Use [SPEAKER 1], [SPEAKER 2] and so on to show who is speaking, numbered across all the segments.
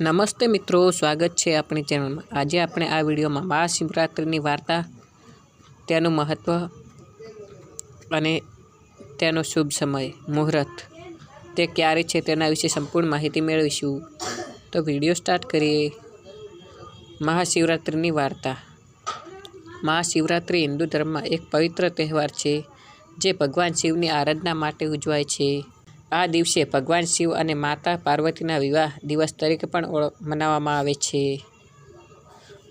[SPEAKER 1] નમસ્તે મિત્રો, સ્વાગત છે આપણી ચેનલમાં. આજે આપણે આ વિડીયોમાં મહાશિવરાત્રિની વાર્તા, તેનું મહત્ત્વ અને તેનો શુભ સમય, મુહૂર્ત, તે ક્યારે છે તેના વિશે સંપૂર્ણ માહિતી મેળવીશું. તો વીડિયો સ્ટાર્ટ કરીએ. મહાશિવરાત્રિની વાર્તા. મહાશિવરાત્રિ હિન્દુ ધર્મમાં એક પવિત્ર તહેવાર છે, જે ભગવાન શિવની આરાધના માટે ઉજવાય છે. આ દિવસે ભગવાન શિવ અને માતા પાર્વતીના વિવાહ દિવસ તરીકે પણ મનાવવામાં આવે છે.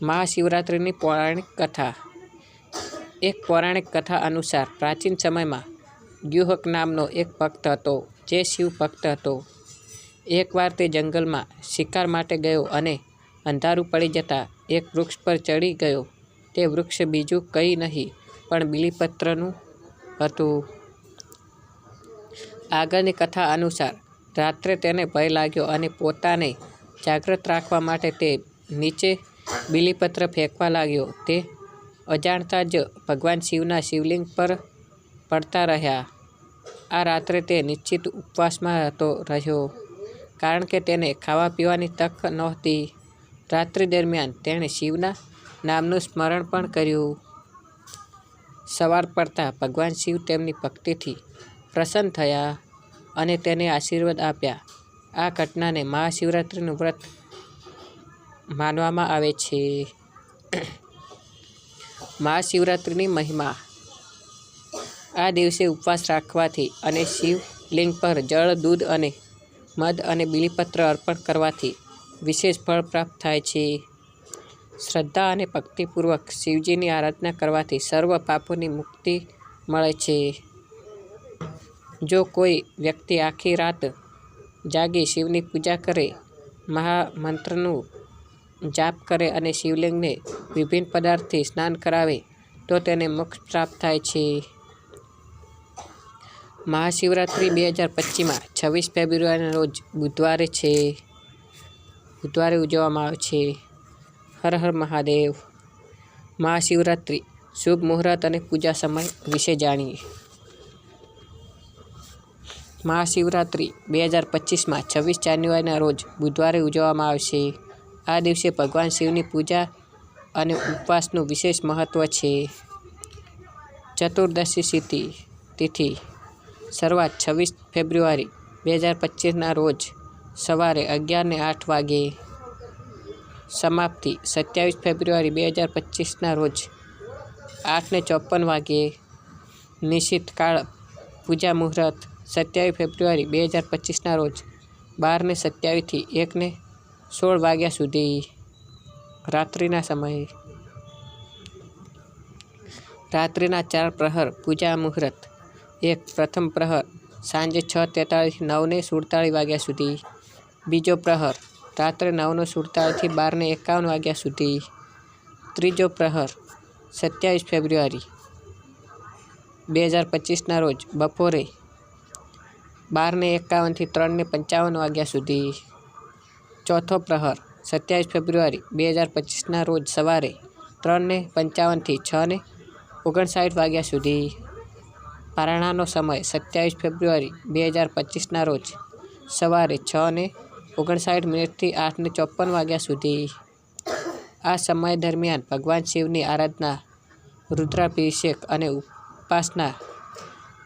[SPEAKER 1] મહાશિવરાત્રિની પૌરાણિક કથા. એક પૌરાણિક કથા અનુસાર પ્રાચીન સમયમાં ગ્યુહક નામનો એક ભક્ત હતો, જે શિવ ભક્ત હતો. એકવાર તે જંગલમાં શિકાર માટે ગયો અને અંધારું પડી જતાં એક વૃક્ષ પર ચડી ગયો. તે વૃક્ષ બીજું કંઈ નહીં, પણ બીલીપત્રનું હતું. આગળની કથા અનુસાર, રાત્રે તેને ભય લાગ્યો અને પોતાને જાગૃત રાખવા માટે તે નીચે બિલીપત્ર ફેંકવા લાગ્યો. તે અજાણતા જ ભગવાન શિવના શિવલિંગ પર પડતા રહ્યા. આ રાત્રે તે નિશ્ચિત ઉપવાસમાં હતો રહ્યો, કારણ કે તેને ખાવા પીવાની તક નહોતી. રાત્રિ દરમિયાન તેણે શિવના નામનું સ્મરણ પણ કર્યું. સવાર પડતા ભગવાન શિવ તેમની ભક્તિથી પ્રસન્ન થયા. અને તેને આશીર્વાદ આપ્યા. આ ઘટનાને મહાશિવરાત્રિનું વ્રત માનવામાં આવે છે. મહાશિવરાત્રિની મહિમા. આ દિવસે ઉપવાસ રાખવાથી અને શિવલિંગ પર જળ, દૂધ અને મધ અને બિલીપત્ર અર્પણ કરવાથી વિશેષ ફળ પ્રાપ્ત થાય છે. શ્રદ્ધા અને ભક્તિપૂર્વક શિવજીની આરાધના કરવાથી સર્વ પાપોની મુક્તિ મળે છે. જો કોઈ વ્યક્તિ આખી રાત જાગી શિવની પૂજા કરે, મહામંત્રનું જાપ કરે અને શિવલિંગને વિભિન્ન પદાર્થથી સ્નાન કરાવે, તો તેને મોક્ષ પ્રાપ્ત થાય છે. મહાશિવરાત્રિ બે હજાર પચીસમાં છવ્વીસ ફેબ્રુઆરીના રોજ બુધવારે છે. બુધવારે ઉજવવામાં આવે છે. હર હર મહાદેવ. મહાશિવરાત્રિ શુભ મુહૂર્ત અને પૂજા સમય વિશે જાણીએ. મહાશિવરાત્રિ બે હજાર પચીસમાં, છવ્વીસ જાન્યુઆરીના રોજ બુધવારે ઉજવવામાં આવશે. આ દિવસે ભગવાન શિવની પૂજા અને ઉપવાસનું વિશેષ મહત્ત્વ છે. ચતુર્દશી તિથિ તિથિ. શરૂઆત છવ્વીસ ફેબ્રુઆરી બે હજાર પચીસના રોજ સવારે અગિયારને આઠ વાગે. સમાપ્તિ સત્યાવીસ ફેબ્રુઆરી બે હજાર પચીસના રોજ આઠને ચોપન વાગ્યે નિશ્ચિત કાળ પૂજા મુહૂર્ત સત્યાવીસ ફેબ્રુઆરી બે હજાર પચીસના રોજ બારને સત્યાવીસથી એકને સોળ વાગ્યા સુધી રાત્રિના સમયે. રાત્રિના ચાર પ્રહર પૂજા મુહૂર્ત. એક પ્રથમ પ્રહર સાંજે છ તેતાળીસથી નવને સુડતાળીસ વાગ્યા સુધી. બીજો પ્રહર રાત્રે નવનો સુડતાળીસથી બારને એકાવન વાગ્યા સુધી. ત્રીજો પ્રહર સત્યાવીસ ફેબ્રુઆરી બે હજાર પચીસના રોજ બપોરે બારને એકાવનથી ત્રણને પંચાવન વાગ્યા સુધી. ચોથો પ્રહર, સત્યાવીસ ફેબ્રુઆરી બે હજાર પચીસના રોજ સવારે ત્રણને પંચાવનથી છને ઓગણસાઠ વાગ્યા સુધી. પારણાનો સમય, સત્યાવીસ ફેબ્રુઆરી બે હજાર પચીસના રોજ સવારે છને ઓગણસાઠ મિનિટથી આઠને ચોપન વાગ્યા સુધી. આ સમય દરમિયાન ભગવાન શિવની આરાધના, રુદ્રાભિષેક અને ઉપાસના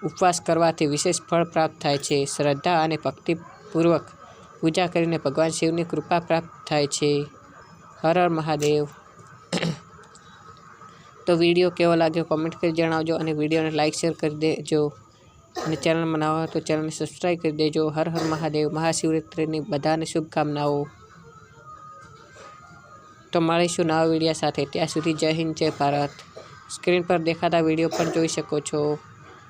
[SPEAKER 1] ઉપવાસ કરવાથી વિશેષ ફળ પ્રાપ્ત થાય છે. શ્રદ્ધા અને ભક્તિપૂર્વક પૂજા કરીને ભગવાન શિવની કૃપા પ્રાપ્ત થાય છે. હર હર મહાદેવ. તો વીડિયો કેવો લાગ્યો કોમેન્ટ કરી જણાવજો અને વિડીયોને લાઇક શેર કરી દેજો. અને ચેનલ નવા તો ચેનલને સબસ્ક્રાઈબ કરી દેજો. હર હર મહાદેવ. મહાશિવરાત્રિની બધાને શુભકામનાઓ. તો મળીશું નવા વિડીયા સાથે. ત્યાં સુધી જય હિન્દ, જય ભારત. સ્ક્રીન પર દેખાતા વીડિયો પણ જોઈ શકો છો.